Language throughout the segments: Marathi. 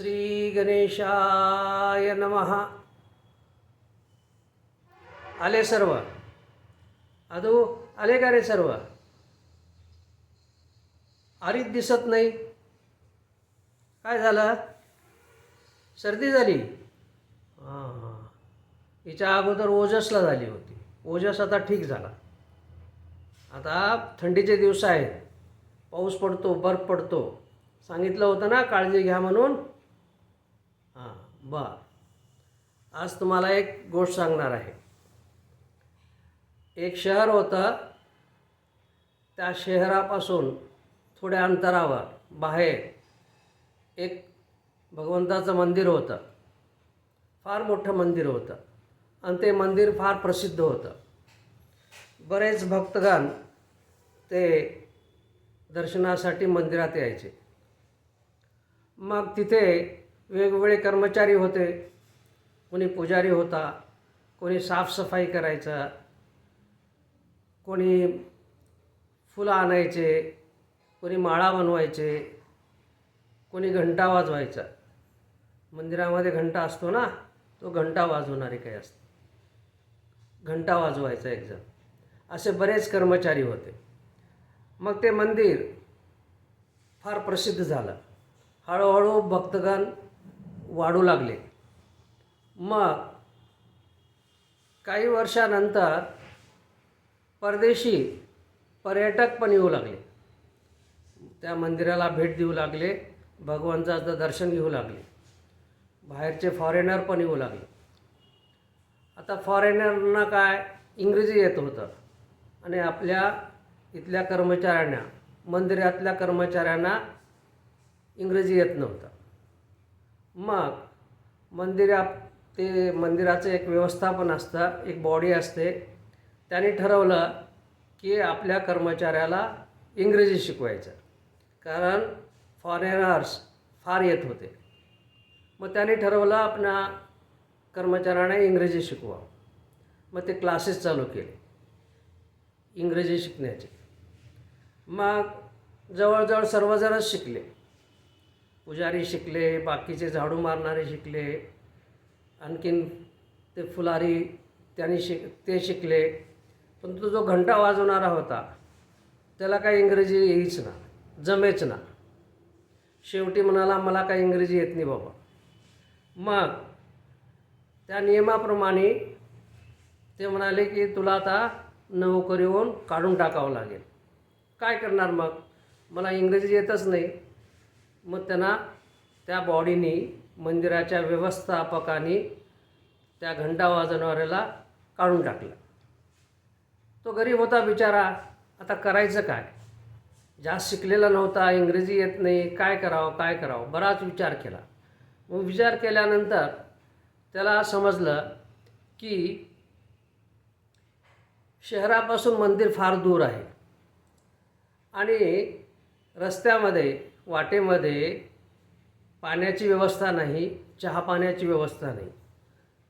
श्री गणेशाय आले सर्व? अदू आले का रे सर्व? आरीत दिसत नाही. काय झालं? सर्दी झाली? हां. हिच्या अगोदर ओजसला झाली होती. ओजस आता ठीक झाला. आता थंडीचे दिवस आहेत. पाऊस पडतो बर्फ पडतो. सांगितलं होतं ना काळजी घ्या म्हणून. बर. आज तुम्हाला एक गोष्ट सांगणार आहे. एक शहर होतं त्या शहरापासून थोड्या अंतरावर बाहेर एक भगवंताचं मंदिर होतं. फार मोठं मंदिर होतं. आणि ते मंदिर फार प्रसिद्ध होतं. बरेच भक्तगण ते दर्शनासाठी मंदिरात यायचे. मग तिथे वेगवेगळे कर्मचारी होते. कोणी पुजारी होता कोणी साफसफाई करायचा कोणी फुलं आणायचे कोणी माळा बनवायचे कोणी घंटा वाजवायचा. मंदिरामध्ये घंटा असतो ना तो घंटा वाजवणारे काही असते घंटा वाजवायचा एक असे बरेच कर्मचारी होते. मग ते मंदिर फार प्रसिद्ध झालं. हळूहळू भक्तगण वाढू लागले. मग काही वर्षानंतर परदेशी पर्यटक पण येऊ लागले. त्या मंदिराला भेट देऊ लागले भगवंताचं दर्शन घेऊ लागले. बाहेरचे फॉरेनर पण येऊ लागले. आता फॉरेनरना काय? इंग्रजी येत होतं. आणि आपल्या इथल्या कर्मचाऱ्यांना मंदिरातल्या कर्मचाऱ्यांना इंग्रजी येत नव्हतं. मग मंदिरा ते मंदिराचं एक व्यवस्थापन असतं एक बॉडी असते. त्यांनी ठरवलं की आपल्या कर्मचाऱ्याला इंग्रजी शिकवायचं. कारण फॉरेनर्स फार येत होते. मग त्याने ठरवलं आपल्या कर्मचाऱ्यांना इंग्रजी शिकवा मग ते क्लासेस चालू केले. इंग्रजी शिकण्याचे. मग जवळजवळ सर्वजणच शिकले. पुजारी शिकले बाकीचे झाडू मारणारे शिकले आणखीन ते फुलारी त्यांनी शिक ते शिकले. पण तो जो घंटा वाजवणारा होता त्याला काही इंग्रजी येईच ना जमेच ना. शेवटी म्हणाला मला काही इंग्रजी येत नाही बाबा. मग त्या नियमाप्रमाणे ते म्हणाले की तुला आता नोकरीवरून काढून टाकावं लागेल. काय करणार मग? मला इंग्रजी येतच नाही. मग त्यांना त्या बॉडीनी मंदिराच्या व्यवस्थापकाने त्या घंटा वाजवणाऱ्याला काढून टाकलं. तो गरीब होता बिचारा. आता करायचं काय? जास्त शिकलेला नव्हता इंग्रजी येत नाही. काय करावं काय करावं? बराच विचार केला. मग विचार केल्यानंतर त्याला समजलं की शहरापासून मंदिर फार दूर आहे. आणि रस्त्यामध्ये वाटेमध्ये पाण्याची व्यवस्था नाही चहा पाण्याची व्यवस्था नाही.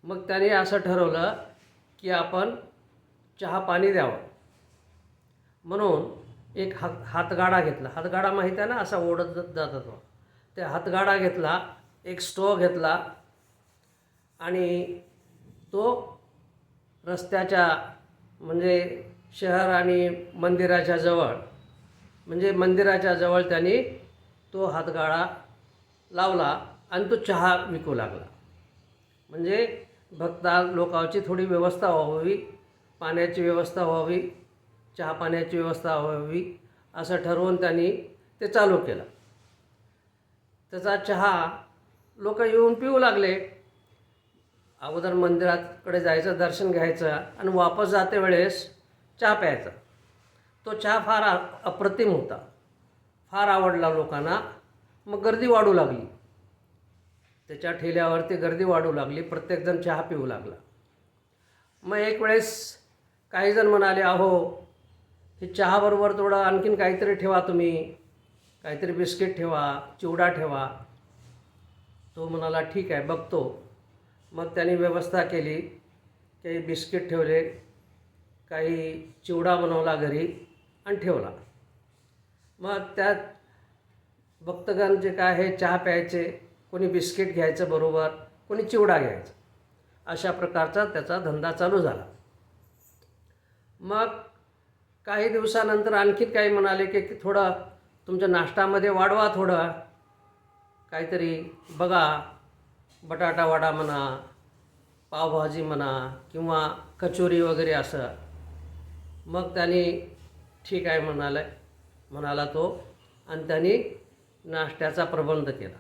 मग त्याने असं ठरवलं की आपण चहा पाणी द्यावं. म्हणून एक हात हातगाडा घेतला. हातगाडा माहीत आहे ना असा ओढत जात जात तो त्या हातगाडा घेतला एक स्टोव घेतला आणि तो रस्त्याच्या म्हणजे शहर आणि मंदिराच्या जवळ म्हणजे मंदिराच्या जवळ त्यांनी तो हातगाळा लावला आणि तो चहा विकू लागला. म्हणजे भक्ता लोकांची थोडी व्यवस्था व्हावी पाण्याची व्यवस्था व्हावी चहा पाण्याची व्यवस्था व्हावी असं ठरवून त्यांनी ते चालू केलं. त्याचा चहा लोक येऊन पिऊ लागले. अगोदर मंदिराकडे जायचं दर्शन घ्यायचं आणि वापस जाते वेळेस चहा प्यायचा. तो चहा फार अप्रतिम होता. फार आवडला लोकांना मग गर्दी वाढू लागली. त्याच्या ठेल्यावरती गर्दी वाढू लागली प्रत्येकजण चहा पिऊ लागला. मग एक वेळेस काहीजण म्हणाले अहो हे चहाबरोबर थोडं आणखीन काहीतरी ठेवा तुम्ही. काहीतरी बिस्किट ठेवा चिवडा ठेवा. तो म्हणाला ठीक आहे बघतो. मग त्यांनी व्यवस्था केली काही बिस्किट ठेवले काही चिवडा बनवला घरी आणि ठेवला. मग त्यात भक्तगण जे काय आहे चहा प्यायचे कोणी बिस्किट घ्यायचं बरोबर कोणी चिवडा घ्यायचा. अशा प्रकारचा त्याचा धंदा चालू झाला. मग काही दिवसानंतर आणखीन काही म्हणाले की थोडं तुमच्या नाश्तामध्ये वाढवा थोडं. काहीतरी बघा बटाटा वडा म्हणा पावभाजी म्हणा किंवा कचोरी वगैरे असं. मग त्यांनी ठीक आहे म्हणाला. म्हणाला तो आणि त्यांनी नाश्त्याचा प्रबंध केला.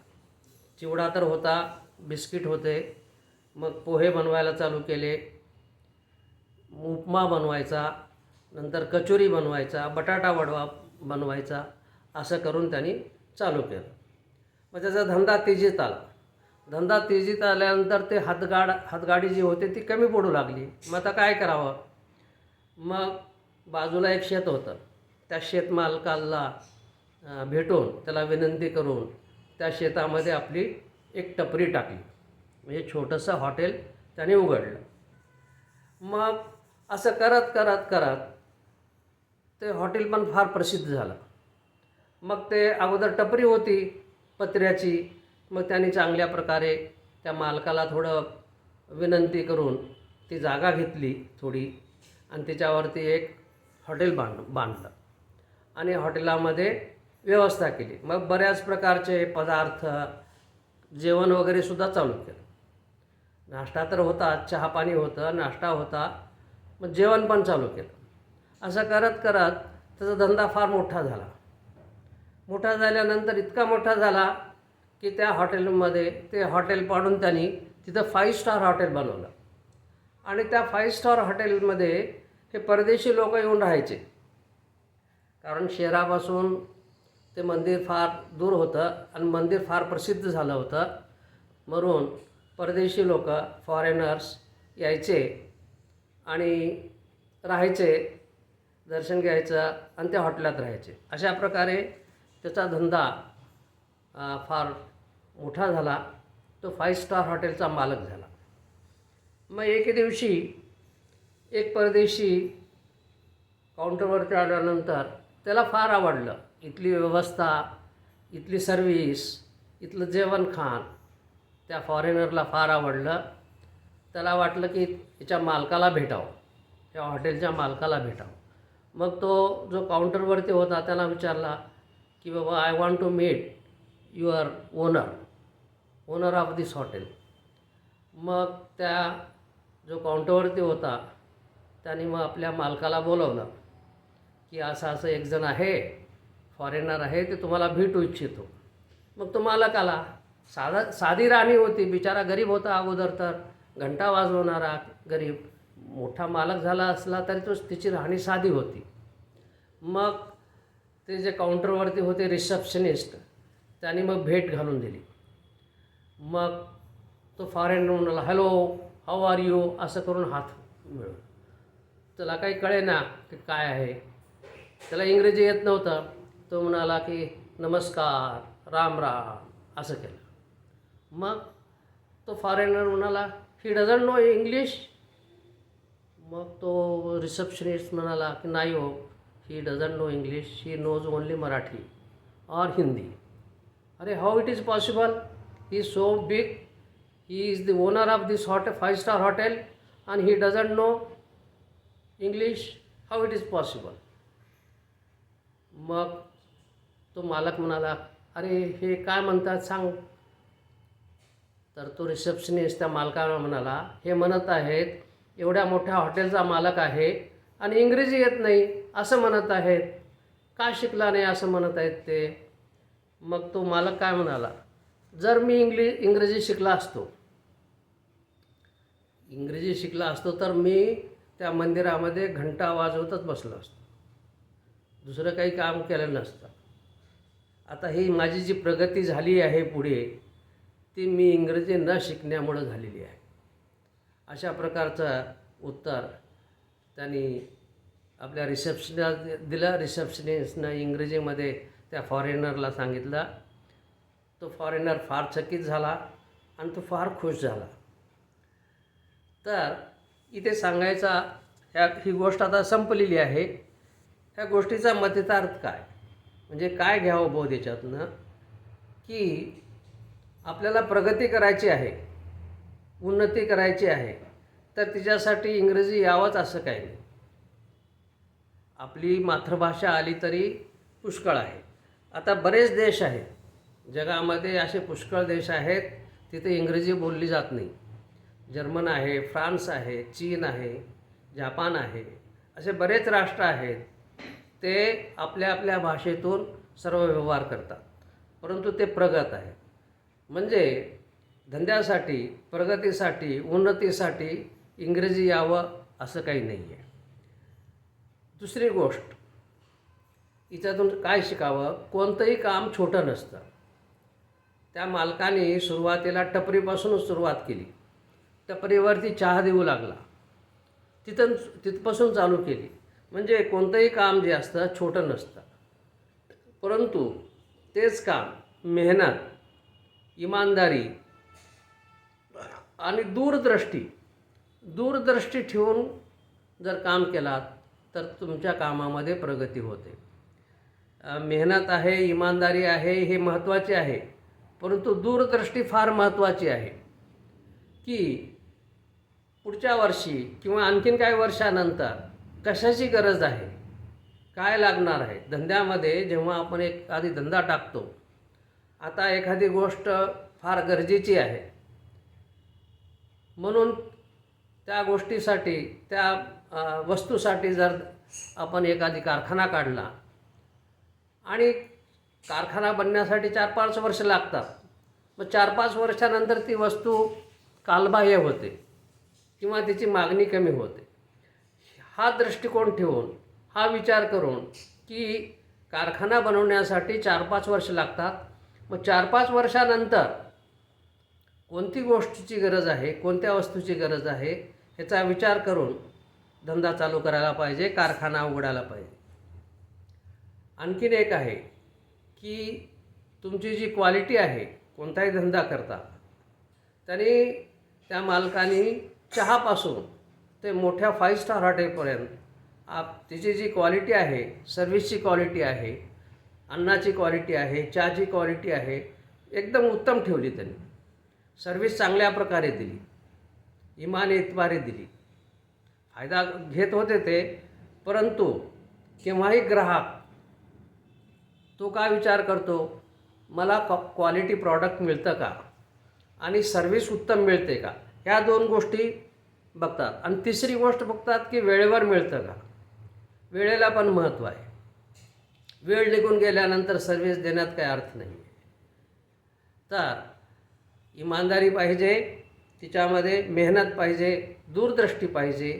चिवडा तर होता बिस्किट होते मग पोहे बनवायला चालू केले उपमा बनवायचा नंतर कचोरी बनवायचा बटाटा वडवा बनवायचा असं करून त्यांनी चालू केलं. मग त्याचा धंदा तेजीत आला. धंदा तेजीत आल्यानंतर ते हातगाड हातगाडी जी होते ती कमी पडू लागली. मग आता काय करावं? मग बाजूला एक शेत होतं. त्या शेतमालकाला भेटून त्याला विनंती करून त्या शेतामध्ये आपली एक टपरी टाकली. म्हणजे छोटंसं हॉटेल त्याने उघडलं. मग असं करत करत करत ते हॉटेल पण फार प्रसिद्ध झालं. मग ते अगोदर टपरी होती पत्र्याची. मग त्यांनी चांगल्या प्रकारे त्या मालकाला थोडं विनंती करून ती जागा घेतली थोडी आणि त्याच्यावरती एक हॉटेल बांध बांधलं. आणि हॉटेलामध्ये व्यवस्था केली. मग बऱ्याच प्रकारचे पदार्थ जेवण वगैरे सुद्धा चालू केलं. नाश्ता तर होता चहा पाणी होतं नाश्ता होता मग जेवण पण चालू केलं. असं करत करत त्याचा धंदा फार मोठा झाला. मोठा झाल्यानंतर इतका मोठा झाला की त्या हॉटेलमध्ये ते हॉटेल पाडून त्यांनी तिथं फाईव्ह स्टार हॉटेल बनवलं. आणि त्या फाईव्ह स्टार हॉटेलमध्ये हे परदेशी लोक येऊन राहायचे. कारण शहरापासून ते मंदिर फार दूर होतं आणि मंदिर फार प्रसिद्ध झालं होतं. म्हणून परदेशी लोक फॉरेनर्स यायचे आणि राहायचे दर्शन घ्यायचं आणि त्या हॉटेलात राहायचे. अशा प्रकारे त्याचा धंदा फार मोठा झाला. तो फाईव्ह स्टार हॉटेलचा मालक झाला. मग एके दिवशी एक परदेशी काउंटरवरती आल्यानंतर त्याला फार आवडलं. इथली व्यवस्था इथली सर्व्हिस इथलं जेवणखान त्या फॉरेनरला फार आवडलं. त्याला वाटलं की याच्या मालकाला भेटावं त्या हॉटेलच्या मालकाला भेटावं. मग तो जो काउंटरवरती होता त्याला विचारला की बाबा I want to meet your owner owner of this hotel मग त्या जो काउंटरवरती होता त्याने मग आपल्या मालकाला बोलवलं. की असं असं एक जण आहे फॉरेनर आहे ते तुम्हाला भेटू इच्छितो. मग तो मालक आला. साधा साधी राणी होती बिचारा गरीब होता अगोदर तर. घंटा वाजवणारा गरीब. मोठा मालक झाला असला तरी तो तिची राहणी साधी होती. मग ते जे काउंटरवरती होते रिसेप्शनिस्ट त्यांनी मग भेट घालून दिली. मग तो फॉरेनर म्हणाला हॅलो हाऊ आर यू असं करून हात मिळवला. त्याला काही कळे ना की काय आहे. त्याला इंग्रजी येत नव्हतं. तो म्हणाला की नमस्कार राम राम असं केलं. मग तो फॉरेनर म्हणाला ही डझंट नो इंग्लिश मग तो रिसेप्शनिस्ट म्हणाला की नाही हो he doesn't know English he knows only Marathi और हिंदी अरे how it is possible he so big he is the owner of this hotel five star hotel आणि he doesn't know English how it is possible मग तो मालक म्हणाला अरे हे काय म्हणतात सांग. तर तो रिसेप्शनिस्ट त्या मालकाला म्हणाला हे म्हणत आहेत एवढ्या मोठ्या हॉटेलचा मालक आहे आणि इंग्रजी येत नाही असं म्हणत आहेत. का शिकला नाही असं म्हणत आहेत ते? मग तो मालक काय म्हणाला जर मी इंग्लि इंग्रजी शिकला असतो. इंग्रजी शिकला असतो तर मी त्या मंदिरामध्ये घंटा वाजवतच बसलो असतो. दुसरं काही काम केलं नसतं. आता ही माझी जी प्रगती झाली आहे पुढे ती मी इंग्रजी न शिकण्यामुळं झालेली आहे. अशा प्रकारचं उत्तर त्यांनी आपल्या रिसेप्शनला दिलं. रिसेप्शनिस्टनं इंग्रजीमध्ये त्या फॉरेनरला सांगितलं. तो फॉरेनर फार चकित झाला आणि तो फार खुश झाला. तर इथे सांगायचा ह्या ही गोष्ट आता संपलेली आहे. ह्या गोष्टीचा मतितार्थ काय? म्हणजे काय घ्यावं बोध याच्यातनं की आपल्याला प्रगती करायची आहे उन्नती करायची आहे तर तिच्यासाठी इंग्रजी यावंच असं काही नाही. आपली मातृभाषा आली तरी पुष्कळ आहे. आता बरेच देश आहेत जगामध्ये असे पुष्कळ देश आहेत तिथे इंग्रजी बोलली जात नाही. जर्मन आहे फ्रान्स आहे चीन आहे जापान आहे असे बरेच राष्ट्र आहेत ते आपल्या आपल्या भाषेतून सर्व व्यवहार करतात. परंतु ते प्रगत आहे. म्हणजे धंद्यासाठी प्रगतीसाठी उन्नतीसाठी इंग्रजी यावं असं काही नाही आहे दुसरी गोष्ट हिच्यातून काय शिकावं? कोणतंही काम छोटं नसतं. त्या मालकाने सुरुवातीला टपरीपासूनच सुरुवात केली. टपरीवरती चहा देऊ लागला. तिथं तिथपासून चालू केली. म्हणजे कोणतंही काम जे असतं छोटं नसतं. परंतु तेच काम मेहनत इमानदारी आणि दूरदृष्टी दूरदृष्टी ठेवून जर काम केलात तर तुमच्या कामामध्ये प्रगती होते. मेहनत आहे इमानदारी आहे हे महत्त्वाचे आहे. परंतु दूरदृष्टी फार महत्त्वाची आहे. की पुढच्या वर्षी किंवा आणखीन काही वर्षानंतर कशाची गरज आहे? काय लागणार आहे? धंद्यामध्ये जेव्हा आपण एखादी धंदा टाकतो आता एखादी गोष्ट फार गरजेची आहे. म्हणून त्या गोष्टीसाठी त्या वस्तूसाठी जर आपण एखादी कारखाना काढला आणि कारखाना बनण्यासाठी चार पाच वर्ष लागतात मग चार पाच वर्षानंतर ती वस्तू कालबाह्य होते किंवा तिची मागणी कमी होते. हा दृष्टिकोन ठेवून हा विचार करून की कारखाना बनवण्यासाठी चार पाच वर्ष लागतात. मग चार पाच वर्षानंतर कोणती गोष्टीची गरज आहे कोणत्या वस्तूची गरज आहे ह्याचा विचार करून धंदा चालू करायला पाहिजे कारखाना उघडायला पाहिजे. आणखीन एक आहे की तुमची जी क्वालिटी आहे कोणताही धंदा करता त्याने त्या मालकाने चहापासून ते मोठ्या फाईव्ह स्टार हॉटेलपर्यंत. आप तिची जी क्वालिटी आहे सर्व्हिसची क्वालिटी आहे अन्नाची क्वालिटी आहे चहाची क्वालिटी आहे एकदम उत्तम ठेवली त्यांनी. सर्व्हिस चांगल्या प्रकारे दिली. इमान इतबारे दिली. फायदा घेत होते ते परंतु केव्हाही ग्राहक तो काय विचार करतो मला क्वा क्वालिटी प्रॉडक्ट मिळतं का? आणि सर्व्हिस उत्तम मिळते का? ह्या दोन गोष्टी बघतात. आणि तिसरी गोष्ट बघतात की वेळेवर मिळतं का? वेळेला पण महत्त्व आहे. वेळ निघून गेल्यानंतर सर्व्हिस देण्यात काही अर्थ नाही आहे. तर इमानदारी पाहिजे तिच्यामध्ये मेहनत पाहिजे दूरदृष्टी पाहिजे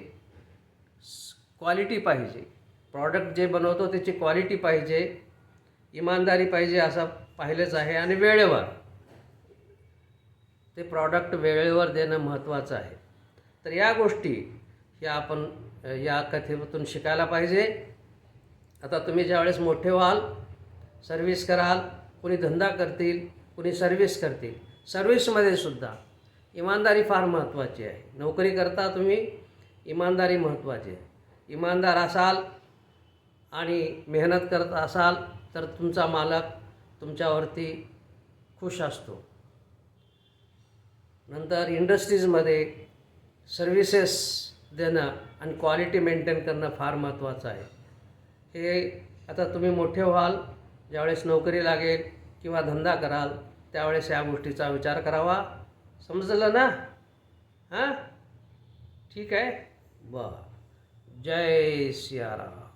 क्वालिटी पाहिजे. प्रॉडक्ट जे बनवतो त्याची क्वालिटी पाहिजे इमानदारी पाहिजे असं पाहिलेच आहे. आणि वेळेवर. ते प्रॉडक्ट वेळेवर देणं महत्त्वाचं आहे. तर या गोष्टी या आपण या कथेतून शिकायला पाहिजे. आता तुम्ही ज्यावेळेस मोठे व्हाल सर्व्हिस कराल कोणी धंदा करतील कोणी सर्व्हिस करतील. सर्व्हिसमध्ये सुद्धा इमानदारी फार महत्त्वाची आहे. नोकरी करता तुम्ही इमानदारी महत्त्वाची आहे. इमानदार असाल आणि मेहनत करत असाल तर तुमचा मालक तुमच्यावरती खुश असतो. नंतर इंडस्ट्रीजमध्ये सर्व्हिसेस देणं आणि क्वालिटी मेंटेन करणं फार महत्त्वाचं आहे. हे आता तुम्ही मोठे व्हाल ज्यावेळेस नोकरी लागेल किंवा धंदा कराल त्यावेळेस या गोष्टीचा विचार करावा. समजलं ना? हां? ठीक आहे? बर. जय सियाराम.